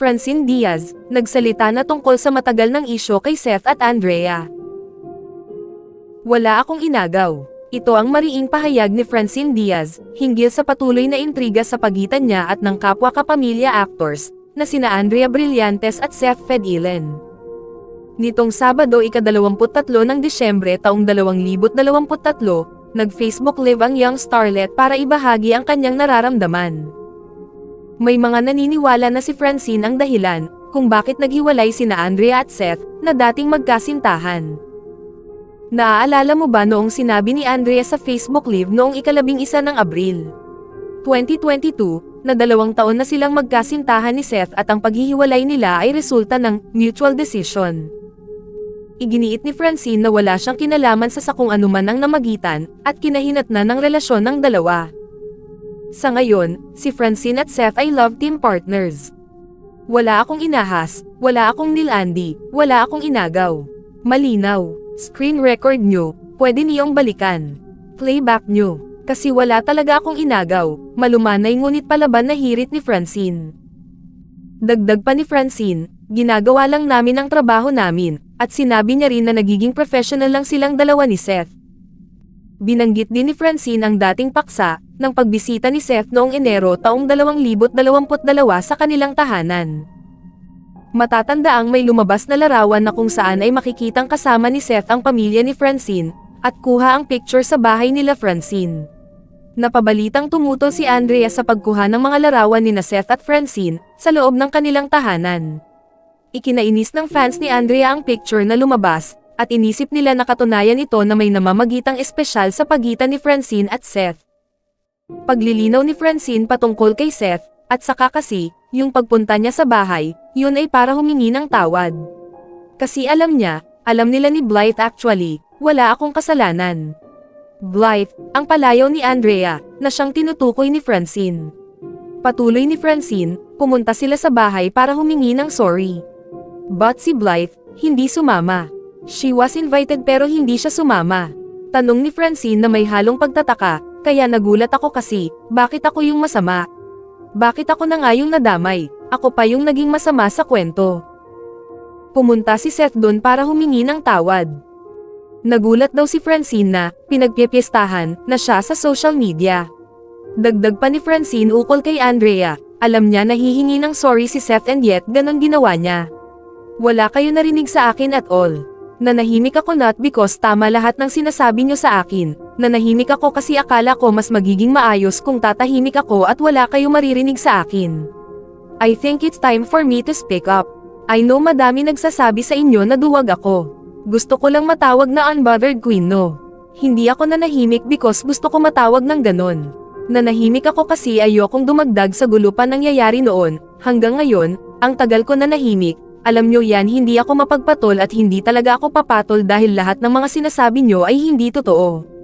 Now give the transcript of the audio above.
Francine Diaz, nagsalita na tungkol sa matagal ng isyo kay Seth at Andrea. Wala akong inagaw. Ito ang mariing pahayag ni Francine Diaz, hinggil sa patuloy na intriga sa pagitan niya at ng kapwa kapamilya actors, na sina Andrea Brillantes at Seth Fedilen. Nitong Sabado ika-23 ng Disyembre taong 2023, nag-Facebook Live ang young starlet para ibahagi ang kanyang nararamdaman. May mga naniniwala na si Francine ang dahilan kung bakit naghiwalay sina Andrea at Seth na dating magkasintahan. Naaalala mo ba noong sinabi ni Andrea sa Facebook Live noong ikalabing isa ng Abril? 2022, na dalawang taon na silang magkasintahan ni Seth at ang paghihiwalay nila ay resulta ng mutual decision. Iginiit ni Francine na wala siyang kinalaman sa sakung anuman ang namagitan at kinahinatnan ng relasyon ng dalawa. Sa ngayon, si Francine at Seth ay love team partners. Wala akong inahas, wala akong nilandi, wala akong inagaw. Malinaw, screen record nyo, pwede niyong balikan. Playback nyo, kasi wala talaga akong inagaw, malumanay ngunit palaban na hirit ni Francine. Dagdag pa ni Francine, ginagawa lang namin ang trabaho namin, at sinabi niya rin na nagiging professional lang silang dalawa ni Seth. Binanggit din ni Francine ang dating paksa, ng pagbisita ni Seth noong Enero taong 2022 sa kanilang tahanan. Matatanda ang may lumabas na larawan na kung saan ay makikitang kasama ni Seth ang pamilya ni Francine, at kuha ang picture sa bahay nila Francine. Napabalitang tumutol si Andrea sa pagkuha ng mga larawan ni na Seth at Francine, sa loob ng kanilang tahanan. Ikinainis ng fans ni Andrea ang picture na lumabas, at inisip nila na katunayan ito na may namamagitang espesyal sa pagitan ni Francine at Seth. Paglilinaw ni Francine patungkol kay Seth, at saka kasi, yung pagpunta niya sa bahay, yun ay para humingi ng tawad. Kasi alam niya, alam nila ni Blythe actually, wala akong kasalanan. Blythe, ang palayaw ni Andrea, na siyang tinutukoy ni Francine. Patuloy ni Francine, pumunta sila sa bahay para humingi ng sorry. But si Blythe, hindi sumama. She was invited pero hindi siya sumama. Tanong ni Francine na may halong pagtataka, kaya nagulat ako kasi, bakit ako yung masama? Bakit ako na nga yung nadamay? Ako pa yung naging masama sa kwento. Pumunta si Seth doon para humingi ng tawad. Nagulat daw si Francine na, pinagpipiestahan, na siya sa social media. Dagdag pa ni Francine ukol kay Andrea, alam niya na hihingi ng sorry si Seth and yet ganon ginawa niya. Wala kayo narinig sa akin at all. Nanahimik ako not because tama lahat ng sinasabi niyo sa akin. Nanahimik ako kasi akala ko mas magiging maayos kung tatahimik ako at wala kayo maririnig sa akin. I think it's time for me to speak up. I know madami nagsasabi sa inyo na duwag ako. Gusto ko lang matawag na unbothered queen no. Hindi ako nanahimik because gusto ko matawag ng ganon. Nanahimik ako kasi ayokong dumagdag sa gulo pa nangyayari noon, hanggang ngayon, ang tagal ko nanahimik, alam nyo yan hindi ako mapagpatol at hindi talaga ako papatol dahil lahat ng mga sinasabi nyo ay hindi totoo.